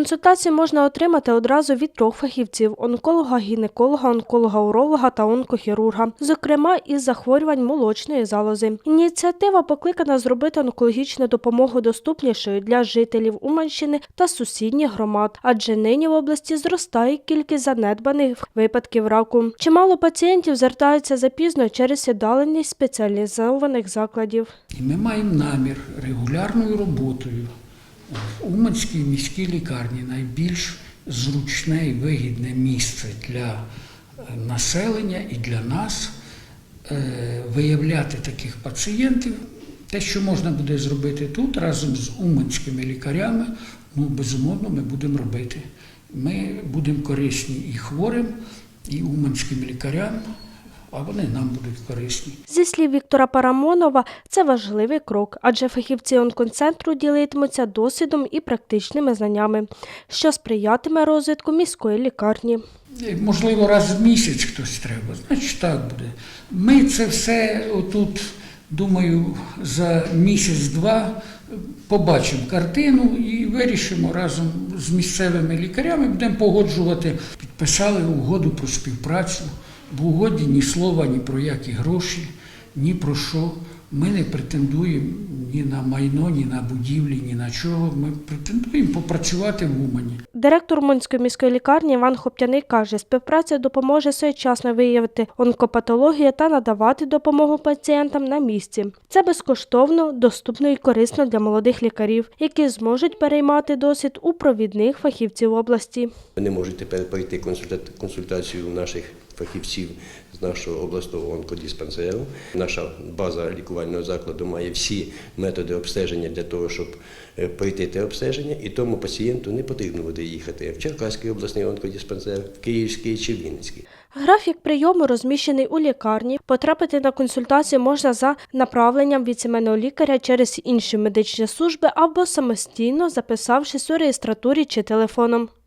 Консультацію можна отримати одразу від трьох фахівців: онколога, гінеколога, онколога-уролога та онкохірурга, зокрема із захворювань молочної залози. Ініціатива покликана зробити онкологічну допомогу доступнішою для жителів Уманщини та сусідніх громад, адже нині в області зростає кількість занедбаних випадків раку. Чимало пацієнтів звертаються запізно через віддаленість спеціалізованих закладів. Ми маємо намір регулярною роботою в Уманській міській лікарні найбільш зручне і вигідне місце для е, населення і для нас е, виявляти таких пацієнтів. Те, що можна буде зробити тут разом з уманськими лікарями, ну безумовно, ми будемо робити. Ми будемо корисні і хворим, і уманським лікарям, а вони нам будуть корисні. Зі слів Віктора Парамонова, це важливий крок, адже фахівці онкоцентру ділитимуться досвідом і практичними знаннями, що сприятиме розвитку міської лікарні. Можливо, раз в місяць хтось треба, значить так буде. Ми це все отут, думаю, за місяць-два побачимо картину і вирішимо разом з місцевими лікарями, будемо погоджувати. Підписали угоду про співпрацю. В угоді ні слова, ні про які гроші, ні про що. Ми не претендуємо ні на майно, ні на будівлі, ні на чого. Ми претендуємо попрацювати в Умані. Директор Уманської міської лікарні Іван Хоптяний каже, співпраця допоможе своєчасно виявити онкопатологію та надавати допомогу пацієнтам на місці. Це безкоштовно, доступно і корисно для молодих лікарів, які зможуть переймати досвід у провідних фахівців області. Вони можуть тепер пройти консульта- консультацію у наших фахівців з нашого обласного онкодиспансеру. Наша база лікувального закладу має всі методи обстеження для того, щоб е, пройти те обстеження, і тому пацієнту не потрібно буде їхати в Черкаський обласний онкодиспансер, в Київський чи Вінницький. Графік прийому розміщений у лікарні. Потрапити на консультацію можна за направленням від сімейного лікаря через інші медичні служби або самостійно записавшись у реєстратурі чи телефоном.